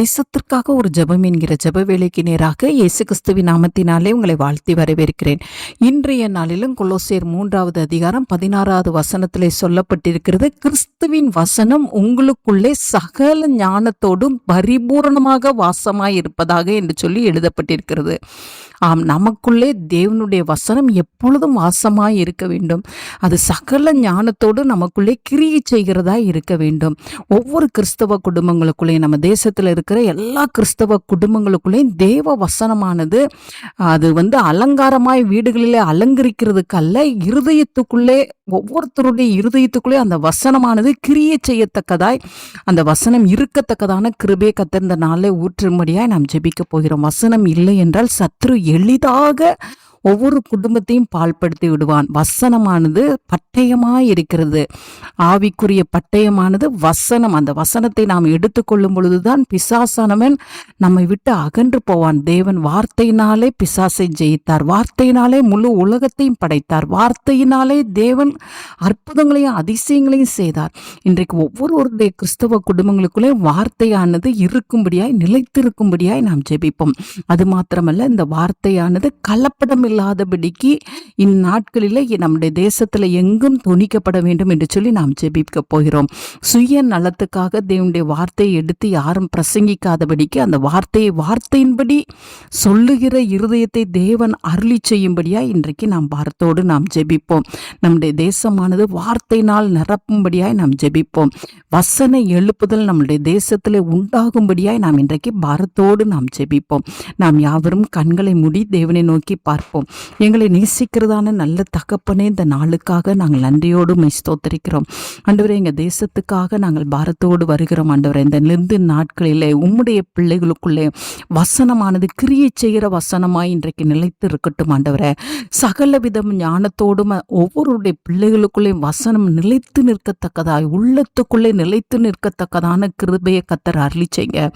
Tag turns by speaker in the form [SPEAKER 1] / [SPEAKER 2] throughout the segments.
[SPEAKER 1] தேசத்திற்காக ஒரு ஜபம் என்கிற ஜப வேலைக்கு நேராக இயேசு கிறிஸ்துவின் நாமத்தினாலே உங்களை வாழ்த்தி வரவேற்கிறேன். இன்றைய நாளிலும் கொலோசியர் மூன்றாவது அதிகாரம் பதினாறாவது வசனத்திலே சொல்லப்பட்டிருக்கிறது கிறிஸ்து கிறிஸ்துவின் வசனம் உங்களுக்குள்ளே சகல ஞானத்தோடும் பரிபூரணமாக வாசமாயிருப்பதாக என்று சொல்லி எழுதப்பட்டிருக்கிறது. ஆம் நமக்குள்ளே தேவனுடைய வசனம் எப்பொழுதும் வாசமாய் இருக்க வேண்டும். அது சகல ஞானத்தோடு நமக்குள்ளே கிரியை செய்கிறதா இருக்க வேண்டும். ஒவ்வொரு கிறிஸ்தவ குடும்பங்களுக்குள்ளேயும் நம்ம தேசத்தில் இருக்கிற எல்லா கிறிஸ்தவ குடும்பங்களுக்குள்ளேயும் தேவ வசனமானது அது வந்து அலங்காரமாய் வீடுகளிலே அலங்கரிக்கிறதுக்கல்ல இருதயத்துக்குள்ளே ஒவ்வொருத்தருடைய இருதயத்துக்குள்ளே அந்த வசனமானது கிரியை செய்யத்தக்கதாய் அந்த வசனம் இருக்கத்தக்கதான கிருபே கத்திருந்த நாளே ஊற்றும்படியாய் நாம் ஜெபிக்க போகிறோம். வசனம் இல்லை என்றால் சத்ரு எளிதாக ஒவ்வொரு குடும்பத்தையும் பால்படுத்தி விடுவான். வசனமானது பட்டயமாய் இருக்கிறது. ஆவிக்குரிய பட்டயமானது வசனம். அந்த வசனத்தை நாம் எடுத்துக்கொள்ளும் பொழுதுதான் பிசாசானவன் நம்மை விட்டு அகன்று போவான். தேவன் வார்த்தையினாலே பிசாசை ஜெயித்தார். வார்த்தையினாலே முழு உலகத்தையும் படைத்தார். வார்த்தையினாலே தேவன் அற்புதங்களையும் அதிசயங்களையும் செய்தார். இன்றைக்கு ஒவ்வொருவருடைய கிறிஸ்தவ குடும்பங்களுக்குள்ளே வார்த்தையானது இருக்கும்படியாய் நிலைத்திருக்கும்படியாய் நாம் ஜெபிப்போம். அது மாத்திரமல்ல இந்த வார்த்தையானது கலப்படம் இல்லாதபடிக்கு இந்நாட்களில் நம்முடைய தேசத்தில் எங்கும் துணிக்கப்பட வேண்டும் என்று சொல்லி நாம் ஜெபிக்க போகிறோம். சுய நலத்துக்காக தேவனுடைய வார்த்தையை எடுத்து யாரும் பிரசங்கிக்காதபடிக்கு அந்த வார்த்தையை வார்த்தையின்படி சொல்லுகிற இருதயத்தை தேவன் அருளி செய்யும்படியாய் இன்றைக்கு நாம் வார்த்தோடு நாம் ஜெபிப்போம். நம்முடைய தேசமானது வார்த்தையினால் நிரப்பும்படியாய் நாம் ஜெபிப்போம். வசன எழுப்புதல் நம்முடைய தேசத்தில் உண்டாகும்படியாய் நாம் இன்றைக்கு பாரத்தோடு நாம் ஜெபிப்போம். நாம் யாவரும் கண்களை மூடி தேவனை நோக்கி பார்ப்போம். எங்களை நேசிக்கிறதான நல்ல தகப்பனே இந்த நாளுக்காக நாங்கள் நன்றியோடு மை ஸ்தோத்தரிக்கிறோம். ஆண்டவரே எங்கள் தேசத்துக்காக நாங்கள் பாரத்தோடு வருகிறோம். ஆண்டவரே இந்த நிறுந்து நாட்களிலே உம்முடைய பிள்ளைகளுக்குள்ளே வசனமானது கிரியை செய்கிற வசனமாய் இன்றைக்கு நிலைத்து இருக்கட்டும் ஆண்டவரே. சகலவிதம் ஞானத்தோடும் ஒவ்வொருடைய பிள்ளைகளுக்குள்ளே வசனம் நிலைத்து நிற்கத்தக்கதாய் உள்ளத்துக்குள்ளே நிலைத்து நிற்கத்தக்கதான கிருபையை கத்தர் அருளி செய்ய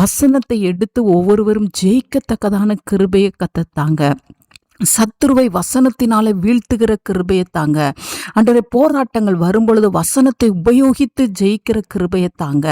[SPEAKER 1] வசனத்தை எடுத்து ஒவ்வொருவரும் ஜெயிக்கத்தக்கதான கிருபையை கத்தத்தாங்க சத்துருவை வசனத்தினாலே வீழ்த்துகிற கிருபையை தாங்க. அன்றவரை போராட்டங்கள் வரும்பொழுது வசனத்தை உபயோகித்து ஜெயிக்கிற கிருபையை தாங்க.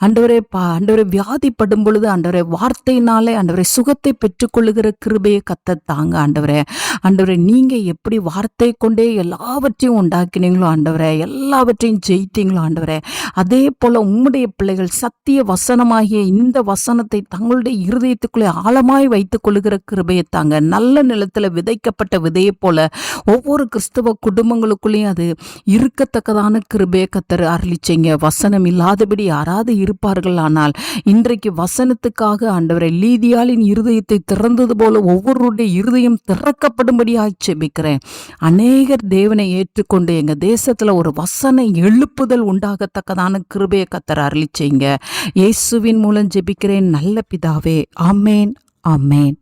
[SPEAKER 1] அண்டவரே பா அண்டவரை வியாதிப்படும் பொழுது அண்டவரை வார்த்தையினாலே அண்டவரை சுகத்தை பெற்றுக்கொள்ளுகிற கிருபையை கத்த தாங்க ஆண்டவரே. ஆண்டவரே நீங்கள் எப்படி வார்த்தை கொண்டே எல்லாவற்றையும் உண்டாக்கினீங்களோ ஆண்டவரே எல்லாவற்றையும் ஜெயித்தீங்களோ ஆண்டவரே அதே போல் உம்முடைய பிள்ளைகள் சத்திய வசனமாகிய இந்த வசனத்தை தங்களுடைய இருதயத்துக்குள்ளே ஆழமாய் வைத்துக் கொள்ளுகிற கிருபையை தாங்க. நல்ல நிலத்தில் விதைக்கப்பட்ட விதையை போல ஒவ்வொரு கிறிஸ்தவ குடும்பங்களுக்குள்ளேயும் அது இருக்கத்தக்கதான கிருபே கத்தர் அருளிச்சைங்க வசனம் இல்லாதபடி யாராவது இருப்பார்கள். ஆனால் இன்றைக்கு வசனத்துக்காக ஆண்டவரை லீதியாலின் இருதயத்தை திறந்தது போல ஒவ்வொருடைய இருதயம் திறக்கப்படும்படி ஆட்சேபிக்கிறேன் அநேகர் தேவனை ஏற்றுக்கொண்டு எங்க தேசத்துல ஒரு வசன எழுப்புதல் உண்டாகத்தக்கதான கிருபையை கத்தர் அருளிச்சைங்க இயேசுவின் மூலம் ஜெபிக்கிறேன். நல்ல பிதாவே. ஆமேன். ஆமேன்.